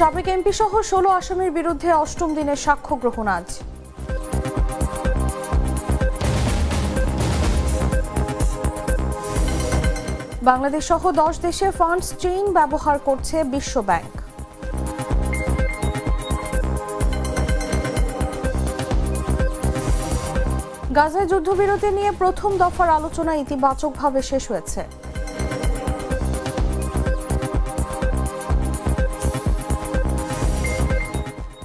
সাবেক এমপি সহ ষোলো আসামির বিরুদ্ধে অষ্টম দিনের সাক্ষ্য গ্রহণ আজ। বাংলাদেশ সহ দশ দেশে ফান্ডস চেইন ব্যবহার করছে বিশ্ব ব্যাংক। গাজায় যুদ্ধবিরতি নিয়ে প্রথম দফার আলোচনা ইতিবাচকভাবে শেষ হয়েছে।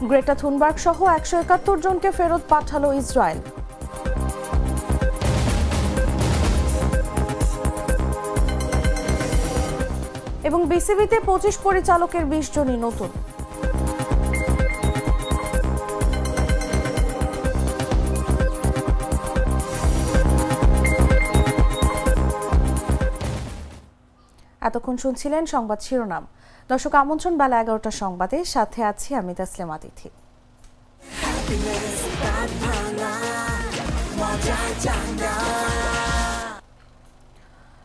গ্রেটা থুনবার্গ সহ একশো একাত্তর জনকে ফেরত পাঠালো ইসরায়েল। এবং বিসিবিতে পঁচিশ পরিচালকের বিশ জনই নতুন। এতক্ষণ শুনছিলেন সংবাদ শিরোনাম। দর্শক, আমন্ত্রণ বেলা এগারোটার সংবাদে। সাথে আছি আমি তাসলিম আতিথি।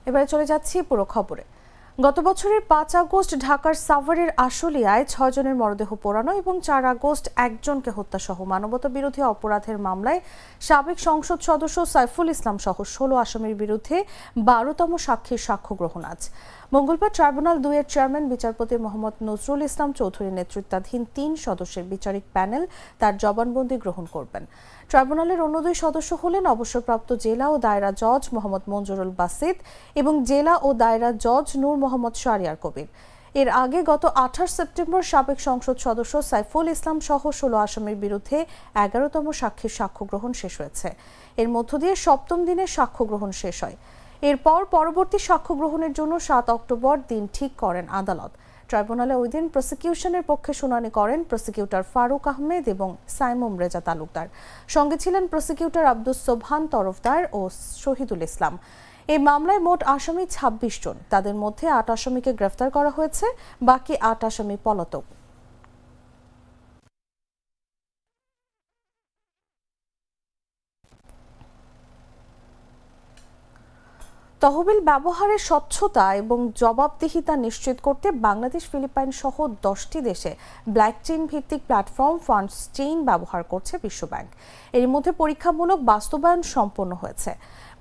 এবারে চলে যাচ্ছি পুরো খবরে। গত বছরের পাঁচ আগস্ট ঢাকার সাভারের আশুলিয়ায় ছয় জনের মরদেহ পোড়ানো এবং চার আগস্ট একজনকে হত্যা সহ মানবতা বিরোধী অপরাধের মামলায় সাবেক সংসদ সদস্য সাইফুল ইসলাম সহ ষোলো আসামির বিরুদ্ধে বারোতম সাক্ষীর সাক্ষ্য গ্রহণ আজ। মঙ্গলবার ট্রাইব্যুনাল দুইয়ের চেয়ারম্যান বিচারপতি মোহাম্মদ নজরুল ইসলাম চৌধুরী নেতৃত্বাধীন তিন সদস্যের বিচারিক প্যানেল তার জবানবন্দি গ্রহণ করবেন। ট্রাইব্যুনালের অন্য দুই সদস্য হলেন অবসরপ্রাপ্ত জেলা ও দায়রা জজ মোহাম্মদ মঞ্জুরুল বাসিদ এবং জেলা ও দায়রা জজ নূর মোহাম্মদ শারিয়ার কবির। এর আগে গত আঠাশ সেপ্টেম্বর সাবেক সংসদ সদস্য সাইফুল ইসলাম সহ ষোলো আসামির বিরুদ্ধে এগারোতম সাক্ষীর সাক্ষ্য গ্রহণ শেষ হয়েছে। এর মধ্য দিয়ে সপ্তম দিনের সাক্ষ্য গ্রহণ শেষ হয়। এরপর পরবর্তী সাক্ষ্য গ্রহণের জন্য সাত অক্টোবর দিন ঠিক করেন আদালত। ট্রাইব্যুনালে ওই দিন প্রসিকিউশনের পক্ষে শুনানি করেন প্রসিকিউটর ফারুক আহমেদ এবং সাইমুম রেজা তালুকদার। সঙ্গে ছিলেন প্রসিকিউটর আব্দুস সোবহান তরফদার ও শহীদুল ইসলাম। এই মামলায় মোট আসামি ২৬ জন। তাদের মধ্যে আট আসামিকে গ্রেফতার করা হয়েছে, বাকি আট আসামি পলাতক। তহবিল ব্যবহারের স্বচ্ছতা এবং জবাবদিহিতা নিশ্চিত করতে বাংলাদেশ ফিলিপাইন সহ দশটি দেশে ব্ল্যাক চেইন ভিত্তিক প্ল্যাটফর্ম ফান্ডস চেইন ব্যবহার করছে বিশ্বব্যাংক। এর মধ্যে পরীক্ষামূলক বাস্তবায়ন সম্পন্ন হয়েছে।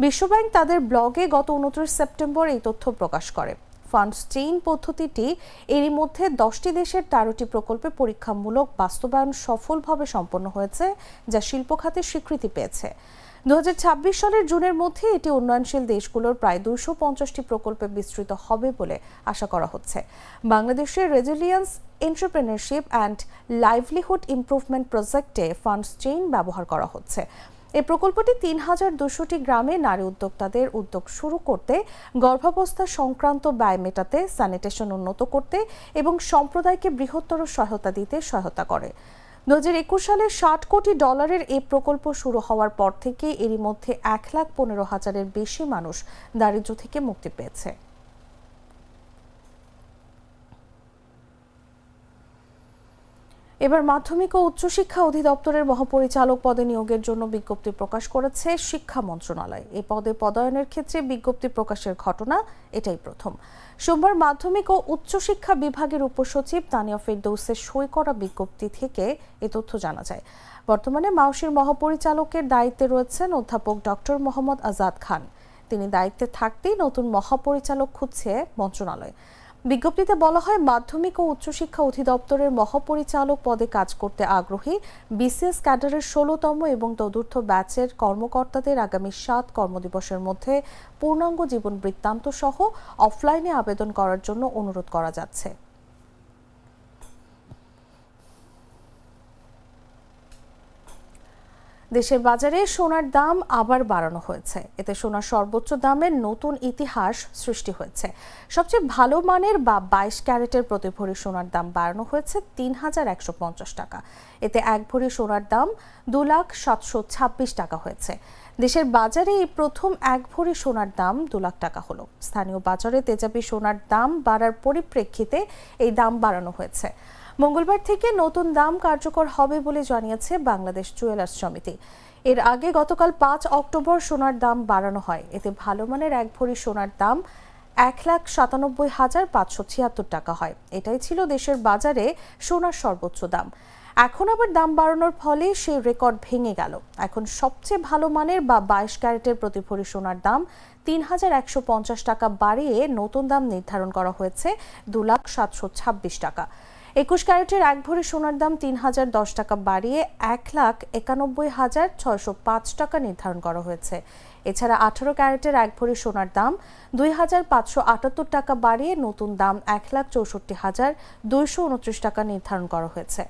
বিশ্বব্যাংক তাদের ব্লগে গত উনত্রিশ সেপ্টেম্বর এই তথ্য প্রকাশ করে। ফান্ডস চেইন পদ্ধতিটি এরই মধ্যে দশটি দেশের তেরোটি প্রকল্পে পরীক্ষামূলক বাস্তবায়ন সফলভাবে সম্পন্ন হয়েছে, যা শিল্প খাতে স্বীকৃতি পেয়েছে। দু হাজার ছাব্বিশ সালের জুনের মধ্যে এটি উন্নয়নশীল দেশগুলোর প্রায় দুশো পঞ্চাশটি প্রকল্পে বিস্তৃত হবে বলে আশা করা হচ্ছে। বাংলাদেশের resilience entrepreneurship and livelihood improvement প্রজেক্টে ফান্ডস চেইন ব্যবহার করা হচ্ছে। এই প্রকল্পটি তিন হাজার দুশোটি গ্রামে নারী উদ্যোক্তাদের উদ্যোগ শুরু করতে, গর্ভাবস্থা সংক্রান্ত ব্যয় মেটাতে, স্যানিটেশন উন্নত করতে এবং সম্প্রদায়কে বৃহত্তর সহায়তা দিতে সহায়তা করে। দু সালে ষাট কোটি ডলারের এই প্রকল্প শুরু হওয়ার পর থেকে এরই মধ্যে এক লাখ পনেরো হাজারের বেশি মানুষ দারিদ্র থেকে মুক্তি পেয়েছে। এবার মাধ্যমিক ও উচ্চশিক্ষা অধিদপ্তরের মহাপরিচালক পদে নিয়োগের জন্য বিজ্ঞপ্তি প্রকাশ করেছে শিক্ষা মন্ত্রণালয়। এ পদে পদায়নের ক্ষেত্রে বিজ্ঞপ্তি প্রকাশের ঘটনা এটাই প্রথম। সোমবার মাধ্যমিক ও উচ্চশিক্ষা বিভাগের উপসচিব তানিয়া ফেরদৌসের সই করা বিজ্ঞপ্তি থেকে এ তথ্য জানা যায়। বর্তমানে মাউসির মহাপরিচালকের দায়িত্বে রয়েছেন অধ্যাপক ডক্টর মোহাম্মদ আজাদ খান। তিনি দায়িত্বে থাকতেই নতুন মহাপরিচালক খুঁজছে মন্ত্রণালয়। বিজ্ঞপ্তিতে বলা হয়, মাধ্যমিক ও উচ্চশিক্ষা অধিদপ্তরের মহাপরিচালক পদে কাজ করতে আগ্রহী বিসিএস ক্যাডারের ষোলোতম এবং তদুর্থ ব্যাচের কর্মকর্তাদের আগামী সাত কর্মদিবসের মধ্যে পূর্ণাঙ্গ জীবন বৃত্তান্ত সহ অফলাইনে আবেদন করার জন্য অনুরোধ করা যাচ্ছে। দেশের বাজারে সোনার দাম আবার বাড়ানো হয়েছে। এতে সোনার সর্বোচ্চ দামের নতুন ইতিহাস সৃষ্টি হয়েছে। সবচেয়ে ভালো মানের বা বাইশ ক্যারেটের প্রতি ভরি সোনার দাম বাড়ানো হয়েছে তিন হাজার একশো পঞ্চাশ টাকা। এতে এক ভরি সোনার দাম দু লাখ সাতশো ছাব্বিশ টাকা হয়েছে। দেশের বাজারে এই প্রথম এক ভরি সোনার দাম দু লাখ টাকা হলো। স্থানীয় বাজারে তেজাবি সোনার দাম বাড়ার পরিপ্রেক্ষিতে এই দাম বাড়ানো হয়েছে। মঙ্গলবার থেকে নতুন দাম কার্যকর হবে বলে জানিয়েছে বাংলাদেশ জুয়েলার্স সমিতি। এর আগে গতকাল পাঁচ অক্টোবর সোনার দাম বাড়ানো হয়। এতে ভালো মানের এক ভরি সোনার দাম এক লাখ সাতানব্বই হাজার পাঁচশো ছিয়াত্তর টাকা হয়। এটাই ছিল দেশের বাজারে সোনার সর্বোচ্চ দাম। এখন আবার দাম বাড়ানোর ফলে সেই রেকর্ড ভেঙে গেল। এখন সবচেয়ে ভালো মানের বা বাইশ ক্যারেটের প্রতি ভরি সোনার দাম তিন হাজার একশো পঞ্চাশ টাকা বাড়িয়ে নতুন দাম নির্ধারণ করা হয়েছে দু লাখ সাতশো ছাব্বিশ টাকা। একুশ ক্যারেটের এক ভরি সোনার দাম তিন হাজার দশ টাকা বাড়িয়ে এক লাখ একানব্বই হাজার ছয়শো পাঁচ টাকা নির্ধারণ করা হয়েছে। এছাড়া আঠারো ক্যারেটের এক ভরি সোনার দাম দুই হাজার পাঁচশো আটাত্তর টাকা বাড়িয়ে নতুন দাম এক লাখ চৌষট্টি হাজার দুইশো উনত্রিশ টাকা নির্ধারণ করা হয়েছে।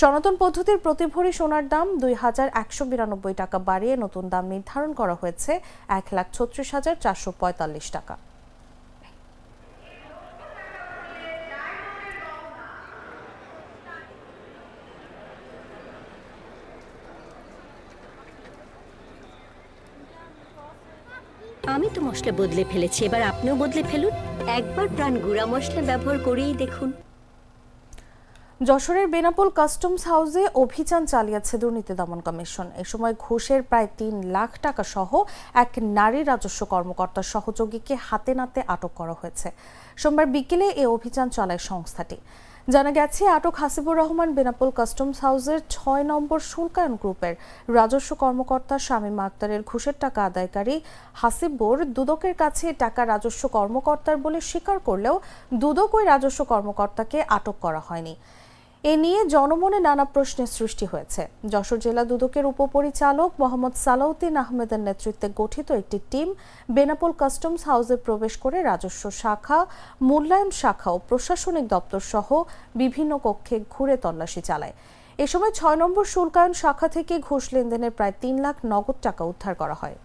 সনাতন পদ্ধতির প্রতি ভরি সোনার দাম দুই হাজার একশো বিরানব্বই টাকা বাড়িয়ে নতুন দাম নির্ধারণ করা হয়েছে এক লাখ ছত্রিশ হাজার চারশো পঁয়তাল্লিশ টাকা। আমি তো মশলা বদলে ফেলেছি এবার আপনিও বদলে ফেলুন। একবার প্রাণ গুঁড়া মশলা ব্যবহার করেই দেখুন। যশোরের বেনাপোল কাস্টমস হাউসে অভিযান চালিয়েছে দুর্নীতি দমন কমিশন। এ সময় ঘুষের প্রায় তিন লাখ টাকা সহ এক নারী রাজস্ব কর্মকর্তার সহযোগীকে হাতে নাতে আটক করা হয়েছে। সোমবার বিকেলে এ অভিযান চালায় সংস্থাটি। জানা গেছে, আটক হাসিবুর রহমান বেনাপোল কাস্টমস হাউসের ছয় নম্বর শুল্কায়ন গ্রুপের রাজস্ব কর্মকর্তা শামীম আক্তারের ঘুষের টাকা আদায়কারী হাসিবুর দুদকের কাছে টাকা রাজস্ব কর্মকর্তার বলে স্বীকার করলেও দুদক ওই রাজস্ব কর্মকর্তাকে আটক করা হয়নি। এ নিয়ে জনমনে নানা প্রশ্নের সৃষ্টি হয়েছে। যশোর জেলা দুদকের উপপরিচালক মোহাম্মদ সালাউদ্দিন আহমেদের নেতৃত্বে গঠিত একটি টিম বেনাপোল কাস্টমস হাউসে প্রবেশ করে রাজস্ব শাখা, মূল্যায়ন শাখা ও প্রশাসনিক দপ্তর সহ বিভিন্ন কক্ষে ঘুরে তল্লাশি চালায়। এ সময় ছয় নম্বর শুল্কায়ন শাখা থেকে ঘুষ লেনদেনের প্রায় তিন লাখ নগদ টাকা উদ্ধার করা হয়।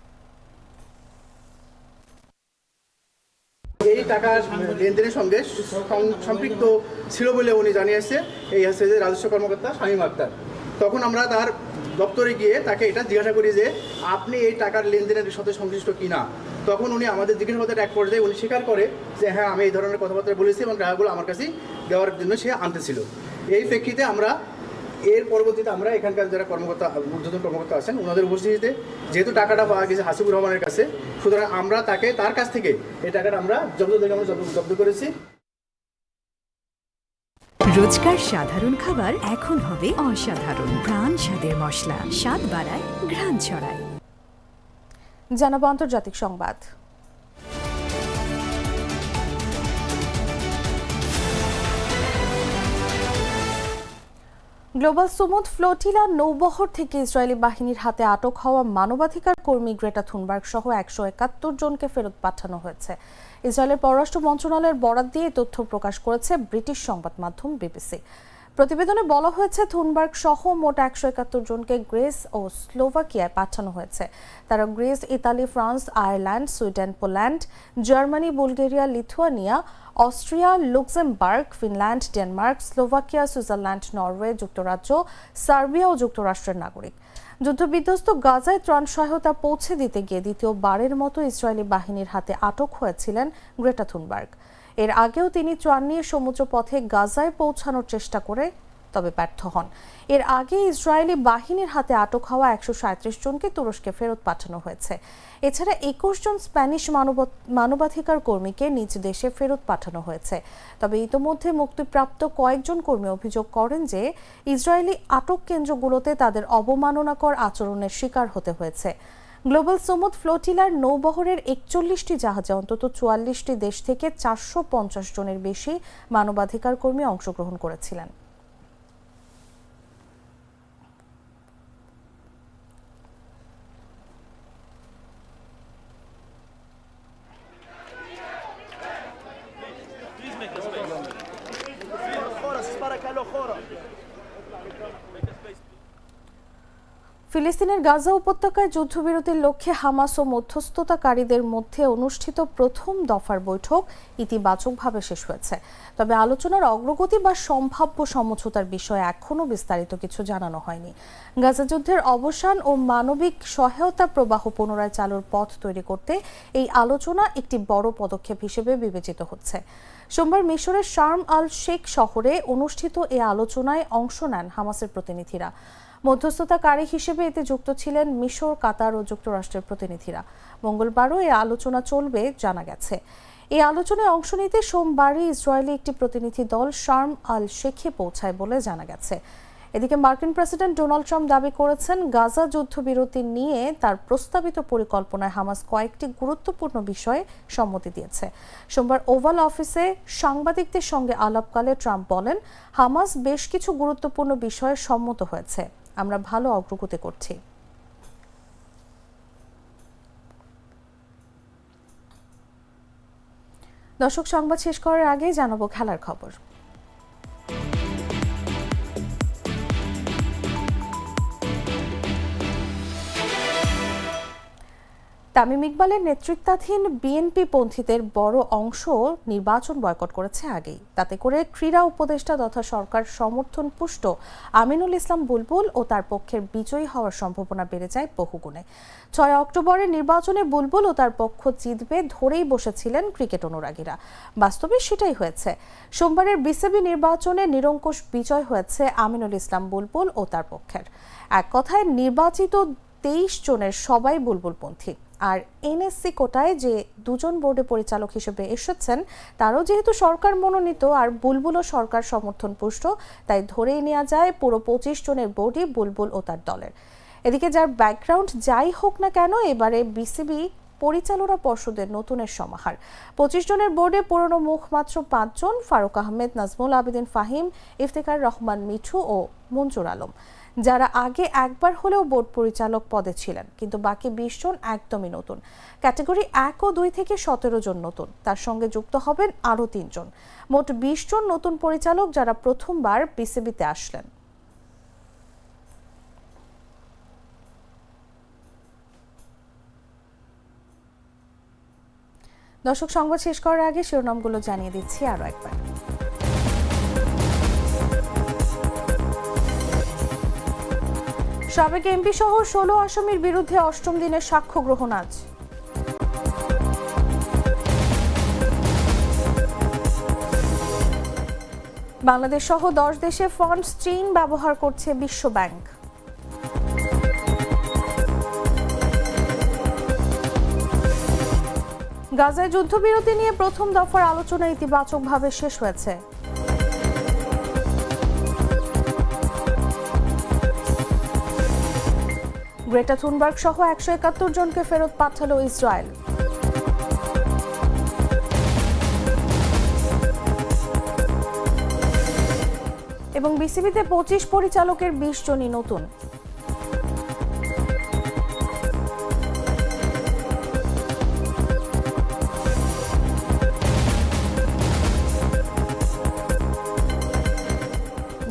এই টাকার লেনদেনের সঙ্গে সম্পৃক্ত ছিল বলে উনি জানিয়েছে। এই হচ্ছে যে রাজস্ব কর্মকর্তা শামীম আক্তার। তখন আমরা তার দপ্তরে গিয়ে তাকে এটা জিজ্ঞাসা করি যে, আপনি এই টাকার লেনদেনের সাথে সংশ্লিষ্ট কিনা? তখন উনি আমাদের জিজ্ঞাসাবাদের এক পর্যায়ে উনি স্বীকার করে যে হ্যাঁ আমি এই ধরনের কথাবার্তা বলেছি এবং টাকাগুলো আমার কাছে দেওয়ার জন্য সে আনতেছিল। এই প্রেক্ষিতে আমরা এর পরবর্তীতে আমরা এখানকার যারা কর্মকর্তা ঊর্ধ্বতন কর্মকর্তা আছেন ওনাদের উপস্থিতিতে যেহেতু টাকাটা পাওয়া গেছে হাসিবুর রহমানের কাছে সুতরাং আমরা তাকে তার কাছ থেকে এই টাকাটা আমরা জব্দ থেকে আমরা জব্দ- জব্দ করেছি। রোজকার সাধারণ খাবার এখন হবে অসাধারণ। প্রাণ স্বাদের মশলা স্বাদ বাড়ায় ঘ্রাণ ছড়ায়। জানাব আন্তর্জাতিক সংবাদ। গ্লোবাল সুমুদ ফ্লোটিলা নৌবহর থেকে ইসরায়েলি বাহিনীর হাতে আটক হওয়া মানবাধিকার কর্মী গ্রেটা থুনবার্গ সহ একশো একাত্তর জনকে ফেরত পাঠানো হয়েছে। ইসরায়েলের পররাষ্ট্র মন্ত্রণালয়ের বরাত দিয়ে তথ্য প্রকাশ করেছে ব্রিটিশ সংবাদ মাধ্যম বিবিসি। প্রতিবেদনে বলা হয়েছে, থুনবার্গ সহ মোট একশো একাত্তর জনকে গ্রেস ও স্লোভাকিয়ায় পাঠানো হয়েছে। তারা Greece, Italy, France, Ireland, Sweden, Poland, Germany, Bulgaria, Lithuania, Austria, Luxembourg, Finland, Denmark, Slovakia, Switzerland, Norway যুক্তরাজ্য, সার্বিয়া ও যুক্তরাষ্ট্রের নাগরিক। যুদ্ধবিধ্বস্ত গাজায় ত্রাণ সহায়তা পৌঁছে দিতে গিয়ে দ্বিতীয়বারের মতো ইসরায়েলি বাহিনীর হাতে আটক হয়েছিলেন গ্রেটা থুনবার্গ। এর আগেও তিনি ত্রাণ নিয়ে সমুদ্র পথে গাজায় পৌঁছানোর চেষ্টা করে তবে ব্যর্থ হন। এর আগে ইসরায়েলি বাহিনীর হাতে আটক হওয়া একশো সাঁত্রিশ জনকে তুরস্কে ফেরত পাঠানো হয়েছে। এছাড়া একুশ জন স্প্যানিশ মানব- মানবাধিকার কর্মীকে নিজ দেশে ফেরত পাঠানো হয়েছে। তবে ইতোমধ্যে মুক্তিপ্রাপ্ত কয়েকজন কর্মী অভিযোগ করেন যে ইসরায়েলি আটক কেন্দ্রগুলোতে তাদের অবমাননাকর আচরণের শিকার হতে হয়েছে। গ্লোবাল সমুদ ফ্লোটিলার নৌবহরের একচল্লিশটি জাহাজে অন্তত চুয়াল্লিশটি দেশ থেকে চারশো পঞ্চাশ জনের বেশি মানবাধিকার কর্মী অংশগ্রহণ করেছিলেন। ফিলিস্তিনের গাজা উপত্যকায় যুদ্ধবিরতির লক্ষ্যে হামাস ও মধ্যস্থতাকারীদের মধ্যে অনুষ্ঠিত প্রথম দফার বৈঠক ইতিবাচকভাবে শেষ হয়েছে। তবে আলোচনার অগ্রগতি বা সম্ভাব্য সমঝোতার বিষয়ে এখনও বিস্তারিত কিছু জানানো হয়নি। গাজা যুদ্ধের অবসান ও মানবিক সহায়তা প্রবাহ পুনরায় চালুর পথ তৈরি করতে এই আলোচনা একটি বড় পদক্ষেপ হিসেবে বিবেচিত হচ্ছে। সোমবার মিশরের শার্ম আল শেখ শহরে অনুষ্ঠিত এ আলোচনায় অংশ নেন হামাসের প্রতিনিধিরা। মধ্যস্থতাকারী হিসেবে এতে যুক্ত ছিলেন মিশর, কাতার ও যুক্তরাষ্ট্রের প্রতিনিধিরা। মঙ্গলবারও এই আলোচনা চলবে জানা গেছে। এই আলোচনায় অংশ নিতে সোমবারই ইসরায়েলি একটি প্রতিনিধি দল শার্ম আল শেখে পৌঁছায় বলে জানা গেছে। এদিকে মার্কিন প্রেসিডেন্ট ডোনাল্ড ট্রাম্প দাবি করেছেন, গাজা যুদ্ধবিরতি নিয়ে তার প্রস্তাবিত পরিকল্পনায় হামাস কয়েকটি গুরুত্বপূর্ণ বিষয়ে সম্মতি দিয়েছে। সোমবার ওভাল অফিসে সাংবাদিকদের সঙ্গে আলাপকালে ট্রাম্প বলেন, হামাস বেশ কিছু গুরুত্বপূর্ণ বিষয়ে সম্মত হয়েছে। আমরা ভালো অগ্রগতি করছি। দর্শক সংবাদ শেষ করার আগে জানাব খেলার খবর। তামিম ইকবালের নেতৃত্বাধীন বিএনপি পন্থীদের বড় অংশ নির্বাচন বয়কট করেছে আগেই। তাতে করে ক্রীড়া উপদেষ্টা তথা সরকার সমর্থন পুষ্ট আমিনুল ইসলাম বুলবুল ও তার পক্ষের বিজয়ী হওয়ার সম্ভাবনা বেড়ে যায় বহুগুণে। ছয় অক্টোবরের নির্বাচনে বুলবুল ও তার পক্ষ জিতবে ধরেই বসেছিলেন ক্রিকেট অনুরাগীরা। বাস্তবে সেটাই হয়েছে। সোমবারের বিসিবি নির্বাচনে নিরঙ্কুশ বিজয় হয়েছে আমিনুল ইসলাম বুলবুল ও তার পক্ষের। এক কথায়, নির্বাচিত তেইশ জনের সবাই বুলবুলপন্থী আর এনএসসি কোটায় যে দুজন বোর্ডে পরিচালক হিসেবে এসেছেন, তারও যেহেতু সরকার মনোনীত আর বুলবুলও সরকার সমর্থন পুষ্ট তাই ধরেই নেওয়া যায় পুরো পঁচিশ জনের বোর্ডই বুলবুল ও তার দলের। এদিকে যার ব্যাকগ্রাউন্ড যাই হোক না কেন, এবারে বিসিবি পরিচালনা পর্ষদের নতুনের সমাহার। পঁচিশ জনের বোর্ডে পুরনো মুখ মাত্র পাঁচজন, ফারুক আহমেদ, নাজমুল আবেদিন ফাহিম, ইফতেখার রহমান মিঠু ও মঞ্জুর আলম। যারা আগে একবার হলেও বোর্ড পরিচালক পদে ছিলেন, কিন্তু বাকি বিশ জন একদমই নতুন। ক্যাটাগরি এক ও দুই থেকে সতেরো জন নতুন। তার সঙ্গে যুক্ত হবেন আরও তিনজন মোট বিশ জন নতুন পরিচালক যারা প্রথমবার বিসিবিতে আসলেন। দর্শক, সংবাদ শেষ করার আগে শিরোনামগুলো জানিয়ে দিচ্ছি আরও একবার। সাবেক এমপি সহ ষোলো আসামির বিরুদ্ধে অষ্টম দিনের সাক্ষ্য গ্রহণ আজ। বাংলাদেশ সহ দশ দেশে ফান্ডস চীন ব্যবহার করছে বিশ্ব ব্যাংক। গাজায় যুদ্ধবিরতি নিয়ে প্রথম দফার আলোচনা ইতিবাচকভাবে শেষ হয়েছে। গ্রেটা থুনবার্গ সহ একশো একাত্তর জনকে ফেরত পাঠালো ইসরায়েল। এবং বিসিবিতে পঁচিশ পরিচালকের বিশ জনই নতুন।